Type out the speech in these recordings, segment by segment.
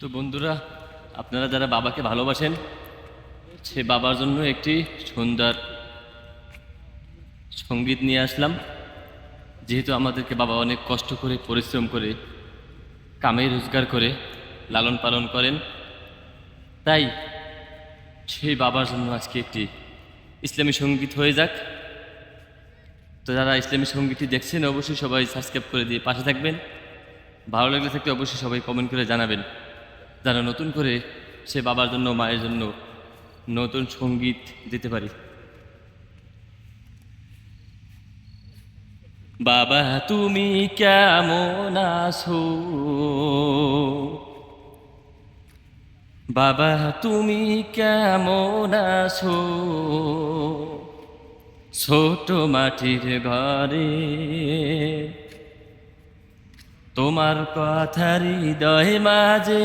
তো বন্ধুরা, আপনারা যারা বাবাকে ভালোবাসেন, সে বাবার জন্য একটি সুন্দর সংগীত নিয়ে আসলাম। যেহেতু আমাদেরকে বাবা অনেক কষ্ট করে, পরিশ্রম করে, কামে রোজগার করে, লালন পালন করেন, তাই সেই বাবার জন্য আজকে একটি ইসলামী সংগীত হয়ে যাক। তো যারা ইসলামী সঙ্গীতটি দেখছেন, অবশ্যই সবাই সাবস্ক্রাইব করে দিয়ে পাশে থাকবেন। ভালো লাগলে থাকলে অবশ্যই সবাই কমেন্ট করে জানাবেন। যারা নতুন করে সে বাবার জন্য, মায়ের জন্য নতুন সংগীত দিতে পারি। বাবা, তুমি কেমন আছো? বাবা, তুমি কেমন আছো? ছোট মাটির ঘরে তোমার কথার হৃদয় মাঝে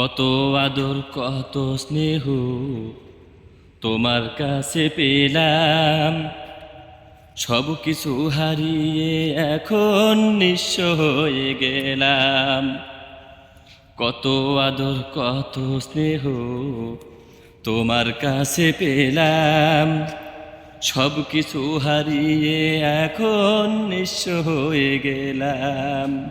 কত আদর, কত স্নেহ তোমার কাছে পেলাম। সব কিছু হারিয়ে এখন নিঃস্ব হয়ে গেলাম। কত আদর, কত স্নেহ তোমার কাছে পেলাম। সব কিছু হারিয়ে এখন নিঃস্ব হয়ে গেলাম।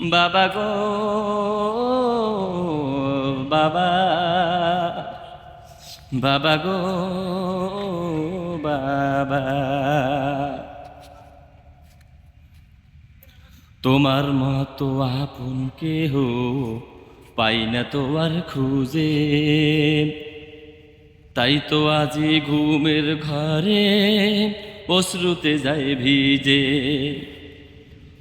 বাবা গো, বাবা বাবা গো, বাবা। তোমার মতো আপন কেহ পাই না তো আর খুঁজে। তাই তো আজি ঘুমের ঘরে অশ্রুতে যায় ভিজে।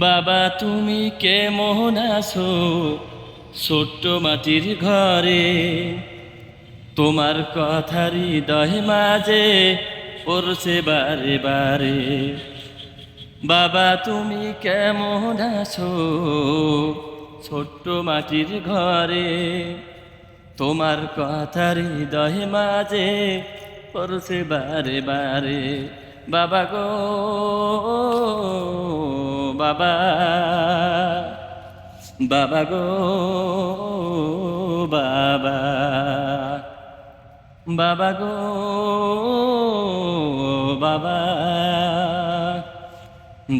বাবা, তুমি কেমন আছো? ছোট্ট মাটির ঘরে। তোমার কথা হৃদয় মাঝে পড়ছে বারে বারে। বাবা, তুমি কেমন আছো? ছোট্ট মাটির ঘরে। তোমার কথা হৃদয় মাঝে পড়ছে বারে বারে। বাবা গো। বাবা। বাবা গো, বাবা। বাবা গো, বাবা।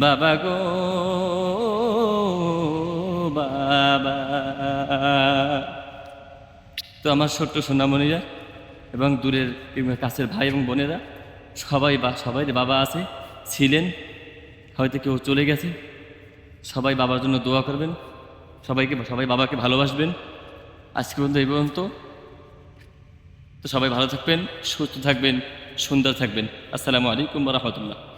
বাবা গো, বাবা। তো আমার ছোট্ট সোনামণিরা এবং দূরের কাছের ভাই এবং বোনেরা, সবাই বা সবাই বাবা আছে, ছিলেন, হয়তো কেউ চলে গেছে। সবাই বাবার জন্য দোয়া করবেন। সবাইকে, সবাই বাবাকে ভালোবাসবেন। আজকে পর্যন্ত এই পর্যন্ত। তো সবাই ভালো থাকবেন, সুস্থ থাকবেন, সুন্দর থাকবেন। আসসালামু আলাইকুম রহমতুল্লাহ।